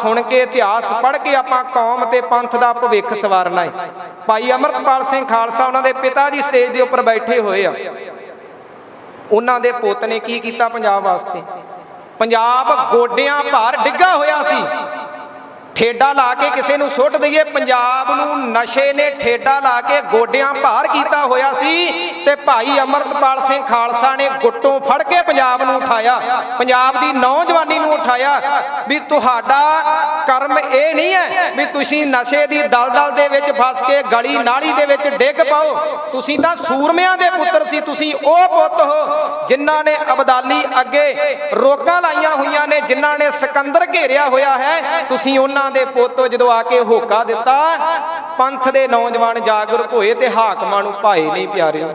ਸੁਣ ਕੇ, ਇਤਿਹਾਸ ਪੜ੍ਹ ਕੇ ਆਪਾਂ ਕੌਮ ਤੇ ਪੰਥ ਦਾ ਭਵਿੱਖ ਸਵਾਰਨਾ ਹੈ ਭਾਈ ਅਮਰਤਪਾਲ ਸਿੰਘ ਖਾਲਸਾ ਉਹਨਾਂ ਦੇ ਪਿਤਾ ਜੀ ਸਟੇਜ ਦੇ ਉੱਪਰ ਬੈਠੇ ਹੋਏ ਆ। ਉਹਨਾਂ ਦੇ ਪੁੱਤ ਨੇ ਕੀ ਕੀਤਾ ਪੰਜਾਬ ਵਾਸਤੇ? ਪੰਜਾਬ ਗੋਡਿਆਂ ਭਾਰ ਡਿੱਗਾ ਹੋਇਆ ਸੀ। ਠੇਡਾ ਲਾ ਕੇ ਕਿਸੇ ਨੂੰ ਸੁੱਟ ਦਈਏ। ਪੰਜਾਬ ਨੂੰ ਨਸ਼ੇ ਨੇ ਠੇਡਾ ਲਾ ਕੇ ਗੋਡਿਆਂ ਭਾਰ ਕੀਤਾ ਹੋਇਆ ਸੀ ਤੇ ਭਾਈ ਅਮਰਤਪਾਲ ਸਿੰਘ ਖਾਲਸਾ ਨੇ ਗੁੱਟੋਂ ਫੜ ਕੇ ਪੰਜਾਬ ਨੂੰ ਉਠਾਇਆ। ਪੰਜਾਬ ਦੀ ਨੌਜਵਾਨੀ ਨੂੰ ਉਠਾਇਆ ਵੀ ਤੁਹਾਡਾ ਕਰਮ ਇਹ ਨਹੀਂ ਹੈ ਵੀ ਤੁਸੀਂ ਨਸ਼ੇ ਦੀ ਦਲਦਲ ਦੇ ਵਿੱਚ ਫਸ ਕੇ ਗਲੀ ਨਾਲੀ ਦੇ ਵਿੱਚ ਡਿੱਗ ਪਾਓ। ਤੁਸੀਂ ਤਾਂ ਸੂਰਮਿਆਂ ਦੇ ਪੁੱਤਰ ਸੀ, ਤੁਸੀਂ ਉਹ ਪੁੱਤ ਹੋ ਜਿਨ੍ਹਾਂ ਨੇ ਅਬਦਾਲੀ ਅੱਗੇ ਰੋਕਾਂ ਲਾਈਆਂ ਹੋਈਆਂ ਨੇ, ਜਿਨ੍ਹਾਂ ਨੇ ਸਿਕੰਦਰ ਘੇਰਿਆ ਹੋਇਆ ਹੈ। ਤੁਸੀਂ ਉਹਨਾਂ ਦੇ ਪੁੱਤ ਜਦੋਂ ਆ ਕੇ ਹੋਕਾ ਦਿੱਤਾ, ਪੰਥ ਦੇ ਨੌਜਵਾਨ ਜਾਗਰੂਕ ਹੋਏ ਤੇ ਹਾਕਮਾਂ ਨੂੰ ਭਾਏ ਨਹੀਂ ਪਿਆਰਿਓ।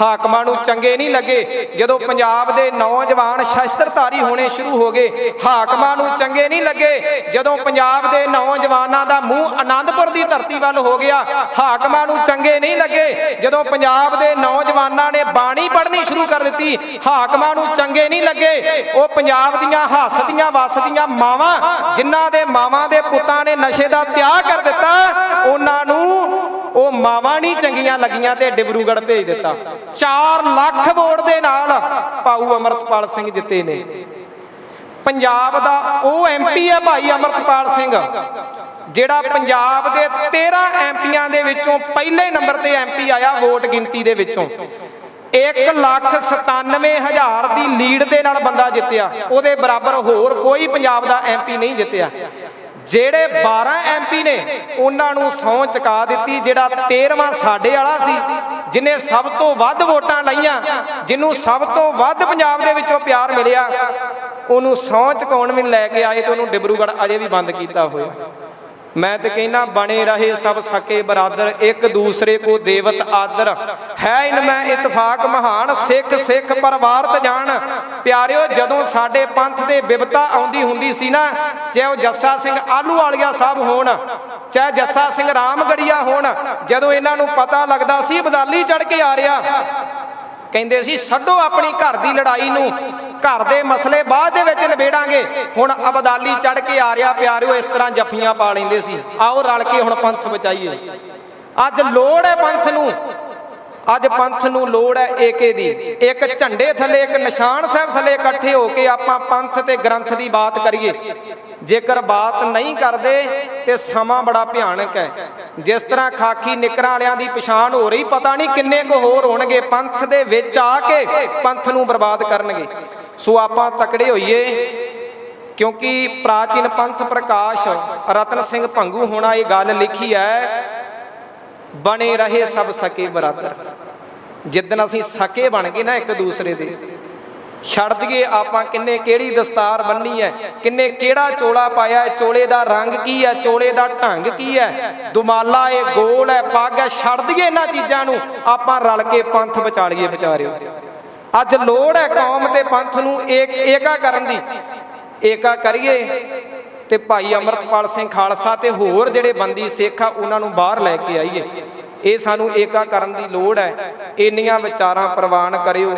ਹਾਕਮਾਂ ਨੂੰ ਚੰਗੇ ਨਹੀਂ ਲੱਗੇ। ਜਦੋਂ ਪੰਜਾਬ ਦੇ ਨੌਜਵਾਨ ਸ਼ਸਤਰਧਾਰੀ ਹੋਣੇ ਸ਼ੁਰੂ ਹੋ ਗਏ, ਹਾਕਮਾਂ ਨੂੰ ਚੰਗੇ ਨਹੀਂ ਲੱਗੇ। ਜਦੋਂ ਪੰਜਾਬ ਦੇ ਨੌਜਵਾਨਾਂ ਦਾ ਮੂੰਹ ਆਨੰਦਪੁਰ ਦੀ ਧਰਤੀ ਵੱਲ ਹੋ ਗਿਆ, ਹਾਕਮਾਂ ਨੂੰ ਚੰਗੇ ਨਹੀਂ ਲੱਗੇ। ਜਦੋਂ ਪੰਜਾਬ ਦੇ ਨੌਜਵਾਨਾਂ ਨੇ ਬਾਣੀ ਪੜ੍ਹਨੀ ਸ਼ੁਰੂ ਕਰ ਦਿੱਤੀ, ਹਾਕਮਾਂ ਨੂੰ ਚੰਗੇ ਨਹੀਂ ਲੱਗੇ। ਉਹ ਪੰਜਾਬ ਦੀਆਂ ਹੱਸਦੀਆਂ ਵਸਦੀਆਂ ਮਾਵਾਂ, ਜਿਨ੍ਹਾਂ ਦੇ ਮਾਵਾਂ ਦੇ ਪੁੱਤਾਂ ਨੇ ਨਸ਼ੇ ਦਾ ਤਿਆਗ ਕਰ ਦਿੱਤਾ, ਉਹਨਾਂ ਨੂੰ ਉਹ ਮਾਵਾਂ ਨਹੀਂ ਚੰਗੀਆਂ ਲੱਗੀਆਂ ਤੇ ਡਿਬਰੂਗੜ ਭੇਜ ਦਿੱਤਾ। 4 ਲੱਖ ਵੋਟ ਦੇ ਨਾਲ ਪਾਉ ਅਮਰਤਪਾਲ ਸਿੰਘ ਜਿੱਤੇ ਨੇ। ਪੰਜਾਬ ਦਾ ਉਹ ਐਮਪੀ ਹੈ ਭਾਈ ਅਮਰਤਪਾਲ ਸਿੰਘ, ਜਿਹੜਾ ਪੰਜਾਬ ਦੇ 13 ਐਮਪੀਆਂ ਦੇ ਵਿੱਚੋਂ ਪਹਿਲੇ ਨੰਬਰ ਤੇ ਐਮਪੀ ਆਇਆ ਵੋਟ ਗਿਣਤੀ ਦੇ ਵਿੱਚੋਂ। 1 ਲੱਖ 97 ਹਜ਼ਾਰ ਦੀ ਲੀਡ ਦੇ ਨਾਲ ਬੰਦਾ ਜਿੱਤਿਆ। ਉਹਦੇ ਬਰਾਬਰ ਹੋਰ ਕੋਈ ਪੰਜਾਬ ਦਾ ਐਮਪੀ ਨਹੀਂ ਜਿੱਤਿਆ। ਜਿਹੜੇ 12 ਐਮਪੀ ਨੇ, ਉਹਨਾਂ ਨੂੰ ਸਹੁੰ ਚੁਕਾ ਦਿੱਤੀ, ਜਿਹੜਾ 13ਵਾਂ ਸਾਡੇ ਵਾਲਾ ਸੀ, ਜਿਨੇ ਸਭ ਤੋਂ ਵੱਧ ਵੋਟਾਂ ਲਈਆਂ ਜਿਹਨੂੰ ਸਭ ਤੋਂ ਵੱਧ ਪੰਜਾਬ ਦੇ ਵਿੱਚੋਂ ਪਿਆਰ ਮਿਲਿਆ, ਉਹਨੂੰ ਸਹੁੰ ਚੁਕਾਉਣ ਵੀ ਲੈ ਕੇ ਆਏ ਤੇ ਉਹਨੂੰ ਡਿਬਰੂਗੜ੍ਹ ਅਜੇ ਵੀ ਬੰਦ ਕੀਤਾ ਹੋਇਆ। ਮੈਂ ਤੇ ਕਹਿੰਦਾ, ਬਣੇ ਰਹੇ ਸਭ ਸਕੇ ਬਰਾਦਰ, ਇੱਕ ਦੂਸਰੇ ਕੋ ਦੇਵਤ ਆਦਰ। ਹੈ ਇਨ ਮੈਂ ਇਤਫਾਕ ਮਹਾਨ, ਸਿੱਖ ਸਿੱਖ ਪਰਿਵਾਰਤ ਜਾਣ। ਪਿਆਰਿਓ, ਜਦੋਂ ਸਾਡੇ ਪੰਥ ਦੇ ਬਿਪਤਾ ਆਉਂਦੀ ਹੁੰਦੀ ਸੀ ਨਾ, ਚਾਹੇ ਉਹ ਜੱਸਾ ਸਿੰਘ ਆਲੂ ਵਾਲੀਆ ਸਾਹਿਬ ਹੋਣ, ਚਾਹੇ ਜੱਸਾ ਸਿੰਘ ਰਾਮਗੜੀਆ ਹੋਣ, ਜਦੋਂ ਇਹਨਾਂ ਨੂੰ ਪਤਾ ਲੱਗਦਾ ਸੀ, ਬਦਾਲੀ ਚੜ ਕੇ ਆ ਰਿਹਾ। ਕਹਿੰਦੇ ਸੀ ਛੱਡੋ ਆਪਣੀ ਘਰ ਦੀ ਲੜਾਈ ਨੂੰ, ਘਰ ਦੇ ਮਸਲੇ ਬਾਅਦ ਦੇ ਵਿੱਚ ਨਿਬੇੜਾਂਗੇ। ਹੁਣ ਅਬਦਾਲੀ ਚੜ ਕੇ ਆ ਰਿਹਾ ਪਿਆਰਿਓ, ਇਸ ਤਰ੍ਹਾਂ ਜੱਫੀਆਂ ਪਾ ਲੈਂਦੇ ਸੀ। ਆਓ ਰਲ ਕੇ ਹੁਣ ਪੰਥ ਬਚਾਈਏ। ਅੱਜ ਲੋੜ ਹੈ ਪੰਥ ਨੂੰ। ਅੱਜ ਪੰਥ ਨੂੰ ਲੋੜ ਹੈ ਏਕੇ ਦੀ। ਇੱਕ ਝੰਡੇ ਥੱਲੇ, ਇੱਕ ਨਿਸ਼ਾਨ ਸਾਹਿਬ ਥੱਲੇ ਇਕੱਠੇ ਹੋ ਕੇ ਆਪਾਂ ਪੰਥ ਤੇ ਗ੍ਰੰਥ ਦੀ ਬਾਤ ਕਰੀਏ। ਜੇਕਰ ਬਾਤ ਨਹੀਂ ਕਰਦੇ, ਤੇ ਸਮਾਂ ਬੜਾ ਭਿਆਨਕ ਹੈ। ਜਿਸ ਤਰ੍ਹਾਂ ਖਾਕੀ ਨਿਕਰਾਂ ਵਾਲਿਆਂ ਦੀ ਪਛਾਣ ਹੋ ਰਹੀ, ਪਤਾ ਨਹੀਂ ਕਿੰਨੇ ਕੁ ਹੋਰ ਹੋਣਗੇ ਪੰਥ ਦੇ ਵਿੱਚ ਆ ਕੇ ਪੰਥ ਨੂੰ ਬਰਬਾਦ ਕਰਨਗੇ। ਸੋ ਆਪਾਂ ਤਕੜੇ ਹੋਈਏ, ਕਿਉਂਕਿ ਪ੍ਰਾਚੀਨ ਪੰਥ ਪ੍ਰਕਾਸ਼ ਰਤਨ ਸਿੰਘ ਭੰਗੂ ਹੋਣਾ ਇਹ ਗੱਲ ਲਿਖੀ ਹੈ ਬਣੇ ਰਹੇ ਸਭ ਸਕੇ ਬਰਾਦਰ। ਜਿੱਦਨ ਅਸੀਂ ਸਕੇ ਬਣ ਗਏ ਨਾ ਇੱਕ ਦੂਸਰੇ ਦੇ। ਛੱਡ ਦਈਏ ਆਪਾਂ ਕਿੰਨੇ ਕਿਹੜੀ ਦਸਤਾਰ ਬੰਨੀ ਹੈ ਕਿੰਨੇ ਕਿਹੜਾ ਚੋਲਾ ਪਾਇਆ ਹੈ ਚੋਲੇ ਦਾ ਰੰਗ ਕੀ ਹੈ ਚੋਲੇ ਦਾ ਢੰਗ ਕੀ ਹੈ ਦੁਮਾਲਾ ਇਹ ਗੋਲ ਹੈ ਪੱਗ ਹੈ ਛੱਡ ਦਈਏ ਇਹਨਾਂ ਚੀਜ਼ਾਂ ਨੂੰ, ਆਪਾਂ ਰਲ ਕੇ ਪੰਥ ਬਚਾ ਲਈਏ ਵਿਚਾਰਿਓ। ਅੱਜ ਲੋੜ ਹੈ ਕੌਮ ਤੇ ਪੰਥ ਨੂੰ ਏਕ ਏਕਾ ਕਰਨ ਦੀ। ਏਕਾ ਕਰੀਏ। ਤੇ ਭਾਈ ਅਮਰਤਪਾਲ ਸਿੰਘ ਖਾਲਸਾ ਤੇ ਹੋਰ ਜਿਹੜੇ ਬੰਦੀ ਸਿੱਖ ਆ, ਉਹਨਾਂ ਨੂੰ ਬਾਹਰ ਲੈ ਕੇ ਆਈਏ। ਇਹ ਸਾਨੂੰ ਏਕਾ ਕਰਨ ਦੀ ਲੋੜ ਹੈ। ਇੰਨੀਆਂ ਵਿਚਾਰਾਂ ਪ੍ਰਵਾਨ ਕਰਿਓ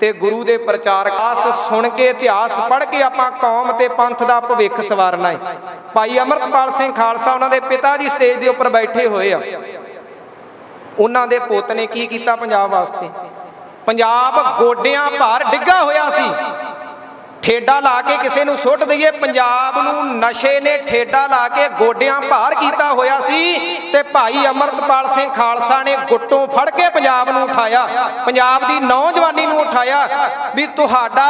ਤੇ ਗੁਰੂ ਦੇ ਪ੍ਰਚਾਰਕ ਆਸ ਸੁਣ ਕੇ ਇਤਿਹਾਸ ਪੜ੍ਹ ਕੇ ਆਪਾਂ ਕੌਮ ਤੇ ਪੰਥ ਦਾ ਭਵਿੱਖ ਸਵਾਰਨਾ ਹੈ। ਭਾਈ ਅਮਰਤਪਾਲ ਸਿੰਘ ਖਾਲਸਾ ਉਹਨਾਂ ਦੇ ਪਿਤਾ ਜੀ ਸਟੇਜ ਦੇ ਉੱਪਰ ਬੈਠੇ ਹੋਏ ਆ। ਉਹਨਾਂ ਦੇ ਪੁੱਤ ਨੇ ਕੀ ਕੀਤਾ ਪੰਜਾਬ ਵਾਸਤੇ? ਪੰਜਾਬ ਗੋਡਿਆਂ ਭਾਰ ਡਿੱਗਾ ਹੋਇਆ ਸੀ। ਠੇਡਾ ਲਾ ਕੇ ਕਿਸੇ ਨੂੰ ਸੁੱਟ ਦਈਏ। ਪੰਜਾਬ ਨੂੰ ਨਸ਼ੇ ਨੇ ਠੇਡਾ ਲਾ ਕੇ ਗੋਡਿਆਂ ਭਾਰ ਕੀਤਾ ਹੋਇਆ ਸੀ ਤੇ ਭਾਈ ਅਮਰਤਪਾਲ ਸਿੰਘ ਖਾਲਸਾ ਨੇ ਗੁੱਟੋਂ ਫੜ ਕੇ ਪੰਜਾਬ ਨੂੰ ਉਠਾਇਆ। ਪੰਜਾਬ ਦੀ ਨੌਜਵਾਨੀ ਨੂੰ ਉਠਾਇਆ ਵੀ ਤੁਹਾਡਾ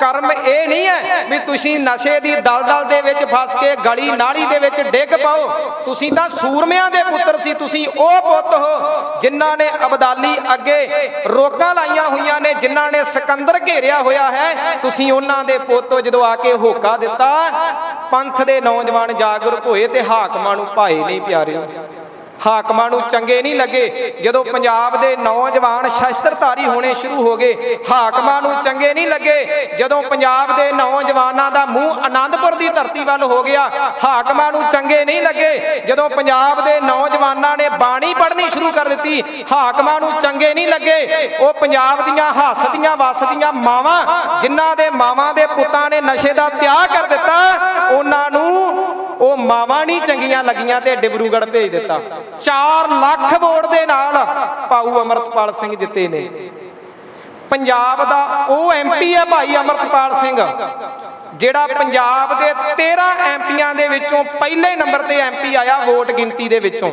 ਕਰਮ ਇਹ ਨਹੀਂ ਹੈ ਵੀ ਤੁਸੀਂ ਨਸ਼ੇ ਦੀ ਦਲਦਲ ਦੇ ਵਿੱਚ ਫਸ ਕੇ ਗਲੀ ਨਾਲੀ ਦੇ ਵਿੱਚ ਡਿੱਗ ਪਾਓ। ਤੁਸੀਂ ਤਾਂ ਸੂਰਮਿਆਂ ਦੇ ਪੁੱਤਰ ਸੀ, ਤੁਸੀਂ ਉਹ ਪੁੱਤ ਹੋ ਜਿਨ੍ਹਾਂ ਨੇ ਅਬਦਾਲੀ ਅੱਗੇ ਰੋਕਾਂ ਲਾਈਆਂ ਹੋਈਆਂ ਨੇ, ਜਿਨ੍ਹਾਂ ਨੇ ਸਿਕੰਦਰ ਘੇਰਿਆ ਹੋਇਆ ਹੈ। ਤੁਸੀਂ ਉਹਨਾਂ ਦੇ ਪੁੱਤ ਹੋ ਜਦੋਂ ਆ ਕੇ ਹੋਕਾ ਦਿੱਤਾ, ਪੰਥ ਦੇ ਨੌਜਵਾਨ ਜਾਗਰੂਕ ਹੋਏ ਤੇ ਹਾਕਮਾਂ ਨੂੰ ਭਾਏ ਨਹੀਂ ਪਿਆਰਿਓ। ਹਾਕਮਾਂ ਨੂੰ ਚੰਗੇ ਨਹੀਂ ਲੱਗੇ। ਜਦੋਂ ਪੰਜਾਬ ਦੇ ਨੌਜਵਾਨ ਸ਼ਸਤਰਧਾਰੀ ਹੋਣੇ ਸ਼ੁਰੂ ਹੋ ਗਏ, ਹਾਕਮਾਂ ਨੂੰ ਚੰਗੇ ਨਹੀਂ ਲੱਗੇ। ਜਦੋਂ ਪੰਜਾਬ ਦੇ ਨੌਜਵਾਨਾਂ ਦਾ ਮੂੰਹ ਆਨੰਦਪੁਰ ਦੀ ਧਰਤੀ ਵੱਲ ਹੋ ਗਿਆ, ਹਾਕਮਾਂ ਨੂੰ ਚੰਗੇ ਨਹੀਂ ਲੱਗੇ। ਜਦੋਂ ਪੰਜਾਬ ਦੇ ਨੌਜਵਾਨਾਂ ਨੇ ਬਾਣੀ ਪੜ੍ਹਨੀ ਸ਼ੁਰੂ ਕਰ ਦਿੱਤੀ, ਹਾਕਮਾਂ ਨੂੰ ਚੰਗੇ ਨਹੀਂ ਲੱਗੇ। ਉਹ ਪੰਜਾਬ ਦੀਆਂ ਹੱਸਦੀਆਂ ਵਸਦੀਆਂ ਮਾਵਾਂ, ਜਿਨ੍ਹਾਂ ਦੇ ਮਾਵਾਂ ਦੇ ਪੁੱਤਾਂ ਨੇ ਨਸ਼ੇ ਦਾ ਤਿਆਗ ਕਰ ਦਿੱਤਾ, ਉਹਨਾਂ ਨੂੰ ਉਹ ਮਾਵਾਂ ਨਹੀਂ ਚੰਗੀਆਂ ਲੱਗੀਆਂ ਤੇ ਡਿਬਰੂਗੜ ਭੇਜ ਦਿੱਤਾ। 4 ਲੱਖ ਵੋਟ ਦੇ ਨਾਲ ਪਾਊ ਅਮਰਤਪਾਲ ਸਿੰਘ ਜਿੱਤੇ ਨੇ। ਪੰਜਾਬ ਦਾ ਉਹ ਐਮਪੀ ਹੈ ਭਾਈ ਅਮਰਤਪਾਲ ਸਿੰਘ, ਜਿਹੜਾ ਪੰਜਾਬ ਦੇ 13 ਐਮਪੀਆਂ ਦੇ ਵਿੱਚੋਂ ਪਹਿਲੇ ਨੰਬਰ ਤੇ ਐਮਪੀ ਆਇਆ ਵੋਟ ਗਿਣਤੀ ਦੇ ਵਿੱਚੋਂ।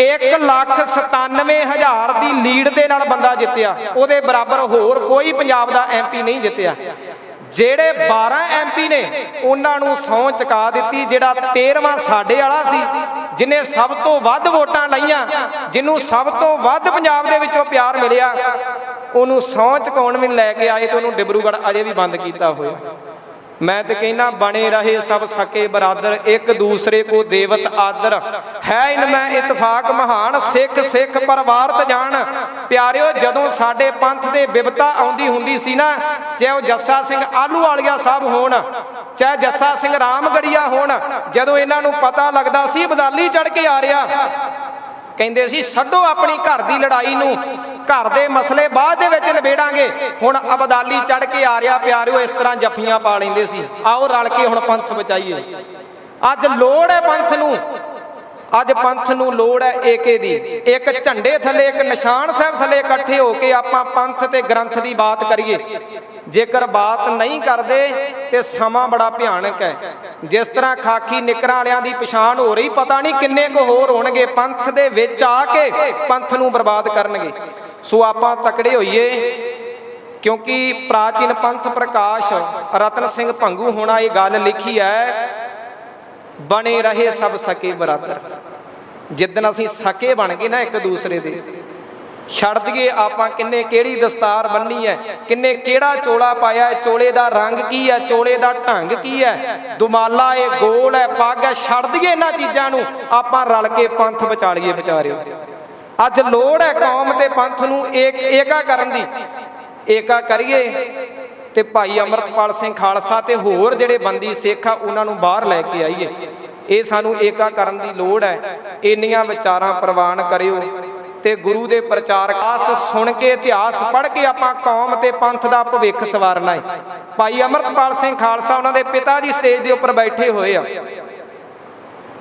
1 ਲੱਖ 97 ਹਜ਼ਾਰ ਦੀ ਲੀਡ ਦੇ ਨਾਲ ਬੰਦਾ ਜਿੱਤਿਆ। ਉਹਦੇ ਬਰਾਬਰ ਹੋਰ ਕੋਈ ਪੰਜਾਬ ਦਾ ਐਮਪੀ ਨਹੀਂ ਜਿੱਤਿਆ। ਜਿਹੜੇ 12 ਐਮਪੀ ਨੇ, ਉਹਨਾਂ ਨੂੰ ਸਹੁੰ ਚੁਕਾ ਦਿੱਤੀ, ਜਿਹੜਾ 13ਵਾਂ ਸਾਡੇ ਵਾਲਾ ਸੀ, ਜਿਨੇ ਸਭ ਤੋਂ ਵੱਧ ਵੋਟਾਂ ਲਈਆਂ ਜਿਹਨੂੰ ਸਭ ਤੋਂ ਵੱਧ ਪੰਜਾਬ ਦੇ ਵਿੱਚੋਂ ਪਿਆਰ ਮਿਲਿਆ, ਉਹਨੂੰ ਸਹੁੰ ਚੁਕਾਉਣ ਵੀ ਲੈ ਕੇ ਆਏ ਤੇ ਉਹਨੂੰ ਡਿਬਰੂਗੜ੍ਹ ਅਜੇ ਵੀ ਬੰਦ ਕੀਤਾ ਹੋਇਆ। ਮੈਂ ਤੇ ਕਹਿੰਦਾ ਬਣੇ ਰਹੇ ਸਭ ਸਕੇ ਬਰਾਦਰ, ਇੱਕ ਦੂਸਰੇ ਕੋ ਦੇਵਤ ਆਦਰ। ਹੈ ਇਨ ਮੈਂ ਇਤਫਾਕ ਮਹਾਨ, ਸਿੱਖ ਸਿੱਖ ਪਰਵਾਰਤ ਜਾਣ। ਪਿਆਰਿਓ, ਜਦੋਂ ਸਾਡੇ ਪੰਥ ਦੇ ਬਿਪਤਾ ਆਉਂਦੀ ਹੁੰਦੀ ਸੀ ਨਾ, ਚਾਹੇ ਉਹ ਜੱਸਾ ਸਿੰਘ ਆਲੂ ਵਾਲੀਆ ਸਾਹਿਬ ਹੋਣ, ਚਾਹੇ ਜੱਸਾ ਸਿੰਘ ਰਾਮਗੜੀਆ ਹੋਣ, ਜਦੋਂ ਇਹਨਾਂ ਨੂੰ ਪਤਾ ਲੱਗਦਾ ਸੀ, ਬਦਾਲੀ ਚੜ ਕੇ ਆ ਰਿਹਾ। ਕਹਿੰਦੇ ਸੀ, ਛੱਡੋ ਆਪਣੀ ਘਰ ਦੀ ਲੜਾਈ ਨੂੰ ਘਰ ਦੇ ਮਸਲੇ ਬਾਅਦ ਦੇ ਵਿੱਚ ਨਿਬੇੜਾਂਗੇ। ਹੁਣ ਅਬਦਾਲੀ ਚੜ ਕੇ ਆ ਰਿਹਾ ਪਿਆਰਿਓ, ਇਸ ਤਰ੍ਹਾਂ ਜੱਫੀਆਂ ਪਾ ਲੈਂਦੇ ਸੀ। ਆਓ ਰਲ ਕੇ ਹੁਣ ਪੰਥ ਬਚਾਈਏ। ਅੱਜ ਲੋੜ ਹੈ ਪੰਥ ਨੂੰ। ਅੱਜ ਪੰਥ ਨੂੰ ਲੋੜ ਹੈ ਏਕੇ ਦੀ। ਇੱਕ ਝੰਡੇ ਥੱਲੇ, ਇੱਕ ਨਿਸ਼ਾਨ ਸਾਹਿਬ ਥੱਲੇ ਇਕੱਠੇ ਹੋ ਕੇ ਆਪਾਂ ਪੰਥ ਤੇ ਗ੍ਰੰਥ ਦੀ ਬਾਤ ਕਰੀਏ। ਜੇਕਰ ਬਾਤ ਨਹੀਂ ਕਰਦੇ, ਤੇ ਸਮਾਂ ਬੜਾ ਭਿਆਨਕ ਹੈ। ਜਿਸ ਤਰ੍ਹਾਂ ਖਾਕੀ ਨਿਕਰਾਂ ਵਾਲਿਆਂ ਦੀ ਪਛਾਣ ਹੋ ਰਹੀ, ਪਤਾ ਨਹੀਂ ਕਿੰਨੇ ਕੁ ਹੋਰ ਹੋਣਗੇ। ਪੰਥ ਦੇ ਵਿੱਚ ਆ ਕੇ ਪੰਥ ਨੂੰ ਬਰਬਾਦ ਕਰਨਗੇ। ਸੋ ਆਪਾਂ ਤਕੜੇ ਹੋਈਏ, ਕਿਉਂਕਿ ਪ੍ਰਾਚੀਨ ਪੰਥ ਪ੍ਰਕਾਸ਼ ਰਤਨ ਸਿੰਘ ਭੰਗੂ ਹੋਣਾ ਇਹ ਗੱਲ ਲਿਖੀ ਹੈ, ਬਣੇ ਰਹੇ ਸਭ ਸਕੇ ਬਰਾਦਰ। ਜਿੱਦਣ ਅਸੀਂ ਸਕੇ ਬਣ ਗਏ ਨਾ ਇੱਕ ਦੂਸਰੇ ਦੇ, ਛੱਡ ਦਈਏ ਆਪਾਂ ਕਿੰਨੇ ਕਿਹੜੀ ਦਸਤਾਰ ਬੰਨੀ ਹੈ, ਕਿੰਨੇ ਕਿਹੜਾ ਚੋਲਾ ਪਾਇਆ ਹੈ, ਚੋਲੇ ਦਾ ਰੰਗ ਕੀ ਹੈ, ਚੋਲੇ ਦਾ ਢੰਗ ਕੀ ਹੈ, ਦੁਮਾਲਾ ਇਹ ਗੋਲ ਹੈ, ਪੱਗ ਹੈ, ਛੱਡ ਦਈਏ ਇਹਨਾਂ ਚੀਜ਼ਾਂ ਨੂੰ, ਆਪਾਂ ਰਲ ਕੇ ਪੰਥ ਬਚਾ ਲਈਏ ਵਿਚਾਰਿਓ। ਅੱਜ ਲੋੜ ਹੈ ਕੌਮ ਤੇ ਪੰਥ ਨੂੰ ਏਕ ਏਕਾ ਕਰਨ ਦੀ। ਏਕਾ ਕਰੀਏ ਤੇ ਭਾਈ ਅਮਰਤਪਾਲ ਸਿੰਘ ਖਾਲਸਾ ਤੇ ਹੋਰ ਜਿਹੜੇ ਬੰਦੀ ਸਿੱਖ ਆ, ਉਹਨਾਂ ਨੂੰ ਬਾਹਰ ਲੈ ਕੇ ਆਈਏ। ਇਹ ਸਾਨੂੰ ਏਕਾ ਕਰਨ ਦੀ ਲੋੜ ਹੈ। ਇੰਨੀਆਂ ਵਿਚਾਰਾਂ ਪ੍ਰਵਾਨ ਕਰਿਓ ਤੇ ਗੁਰੂ ਦੇ ਪ੍ਰਚਾਰਕ ਆਸ ਸੁਣ ਕੇ, ਇਤਿਹਾਸ ਪੜ੍ਹ ਕੇ ਆਪਾਂ ਕੌਮ ਤੇ ਪੰਥ ਦਾ ਭਵਿੱਖ ਸਵਾਰਨਾ ਹੈ। ਭਾਈ ਅਮਰਤਪਾਲ ਸਿੰਘ ਖਾਲਸਾ ਉਹਨਾਂ ਦੇ ਪਿਤਾ ਜੀ ਸਟੇਜ ਦੇ ਉੱਪਰ ਬੈਠੇ ਹੋਏ ਆ।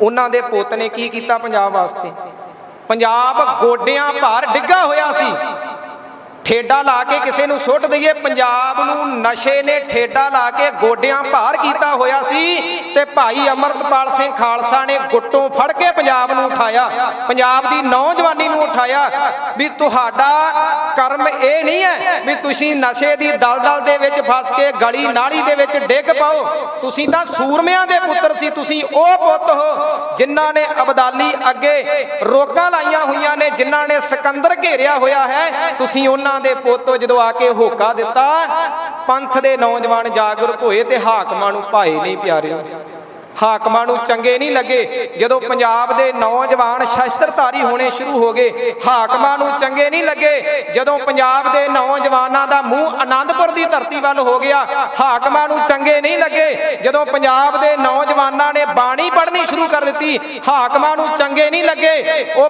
ਉਹਨਾਂ ਦੇ ਪੁੱਤ ਨੇ ਕੀ ਕੀਤਾ ਪੰਜਾਬ ਵਾਸਤੇ? ਪੰਜਾਬ ਗੋਡਿਆਂ ਭਾਰ ਡਿੱਗਾ ਹੋਇਆ ਸੀ। ਠੇਡਾ ਲਾ ਕੇ ਕਿਸੇ ਨੂੰ ਸੁੱਟ ਦਈਏ। ਪੰਜਾਬ ਨੂੰ ਨਸ਼ੇ ਨੇ ਠੇਡਾ ਲਾ ਕੇ ਗੋਡਿਆਂ ਭਾਰ ਕੀਤਾ ਹੋਇਆ ਸੀ ਤੇ ਭਾਈ ਅਮਰਤਪਾਲ ਸਿੰਘ ਖਾਲਸਾ ਨੇ ਗੁੱਟੋਂ ਫੜ ਕੇ ਪੰਜਾਬ ਨੂੰ ਉਠਾਇਆ। ਪੰਜਾਬ ਦੀ ਨੌਜਵਾਨੀ ਨੂੰ ਉਠਾਇਆ ਵੀ ਤੁਹਾਡਾ ਕਰਮ ਇਹ ਨਹੀਂ ਹੈ ਵੀ ਤੁਸੀਂ ਨਸ਼ੇ ਦੀ ਦਲਦਲ ਦੇ ਵਿੱਚ ਫਸ ਕੇ ਗਲੀ ਨਾਲੀ ਦੇ ਵਿੱਚ ਡਿੱਗ ਪਾਓ। ਤੁਸੀਂ ਤਾਂ ਸੂਰਮਿਆਂ ਦੇ ਪੁੱਤਰ ਸੀ, ਤੁਸੀਂ ਉਹ ਪੁੱਤ ਹੋ ਜਿਨ੍ਹਾਂ ਨੇ ਅਬਦਾਲੀ ਅੱਗੇ ਰੋਕਾਂ ਲਾਈਆਂ ਹੋਈਆਂ ਨੇ, ਜਿਨ੍ਹਾਂ ਨੇ ਸਿਕੰਦਰ ਘੇਰਿਆ ਹੋਇਆ ਹੈ। ਤੁਸੀਂ ਉਹਨਾਂ ਦੇ ਪੁੱਤੋ ਜਦੋਂ ਆ ਕੇ ਹੋਕਾ ਦਿੱਤਾ, ਪੰਥ ਦੇ ਨੌਜਵਾਨ ਜਾਗਰੂਕ ਹੋਏ ਤੇ ਹਾਕਮਾਂ ਨੂੰ ਭਾਏ ਨਹੀਂ ਪਿਆਰਿਓ। ਹਾਕਮਾਂ ਨੂੰ ਚੰਗੇ ਨਹੀਂ ਲੱਗੇ। ਜਦੋਂ ਪੰਜਾਬ ਦੇ ਨੌਜਵਾਨ ਸ਼ਸਤਰਧਾਰੀ ਹੋਣੇ ਸ਼ੁਰੂ ਹੋ ਗਏ, ਹਾਕਮਾਂ ਨੂੰ ਚੰਗੇ ਨਹੀਂ ਲੱਗੇ। ਜਦੋਂ ਪੰਜਾਬ ਦੇ ਨੌਜਵਾਨਾਂ ਦਾ ਮੂੰਹ ਆਨੰਦਪੁਰ ਦੀ ਧਰਤੀ ਵੱਲ ਹੋ ਗਿਆ, ਹਾਕਮਾਂ ਨੂੰ ਚੰਗੇ ਨਹੀਂ ਲੱਗੇ। ਜਦੋਂ ਪੰਜਾਬ ਦੇ ਨੌਜਵਾਨਾਂ ਨੇ ਬਾਣੀ ਪੜ੍ਹਨੀ ਸ਼ੁਰੂ ਕਰ ਦਿੱਤੀ, ਹਾਕਮਾਂ ਨੂੰ ਚੰਗੇ ਨਹੀਂ ਲੱਗੇ। ਉਹ